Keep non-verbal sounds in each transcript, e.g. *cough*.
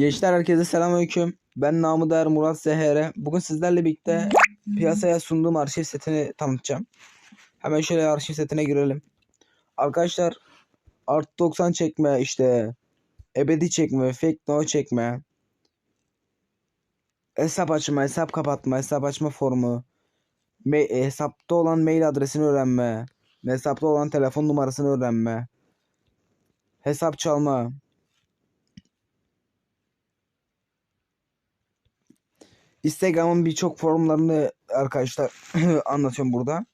Gençler herkese selamünaleyküm. Ben namı değer Murat Sehere. Bugün sizlerle birlikte piyasaya sunduğum arşiv setini tanıtacağım. Hemen şöyle arşiv setine girelim. Arkadaşlar Art 90 çekme işte ebedi çekme, fake no çekme. Hesap açma, hesap kapatma, hesap açma formu. Me- hesapta olan mail adresini öğrenme. Hesapta olan telefon numarasını öğrenme. Hesap çalma. Instagram'ın birçok forumlarını arkadaşlar *clears throat* anlatıyorum burada.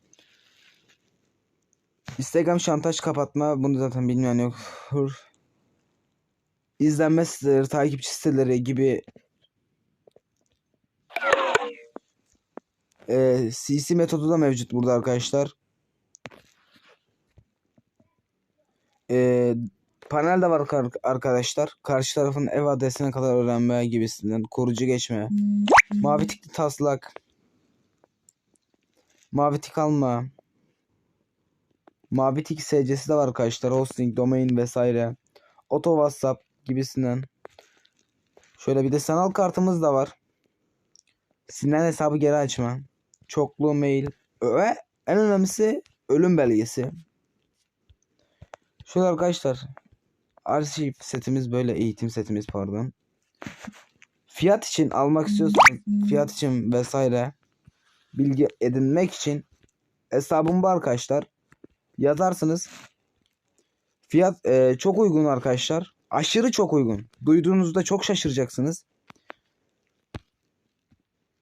Instagram şantaj kapatma bunu zaten bilmeyen yoktur. İzlenme siteleri, takipçi siteleri gibi e, CC metodu da mevcut burada arkadaşlar. E, panel de var ar- arkadaşlar. Karşı tarafın ev adresine kadar öğrenme gibisinden. Korucu geçme. Mavi tikli taslak. Mavi tik alma. Mavi tik SC'si de var arkadaşlar. Hosting, domain vesaire. Auto WhatsApp gibisinden. Şöyle bir de sanal kartımız da var. Silinen hesabı geri açma. Çoklu mail. Ve en önemlisi ölüm belgesi. Şöyle arkadaşlar. Arşiv setimiz böyle. Eğitim setimiz pardon. Fiyat için almak istiyorsanız fiyat için vesaire bilgi edinmek için hesabım var arkadaşlar. Yazarsınız. Fiyat e, çok uygun arkadaşlar. Aşırı çok uygun. Duyduğunuzda çok şaşıracaksınız.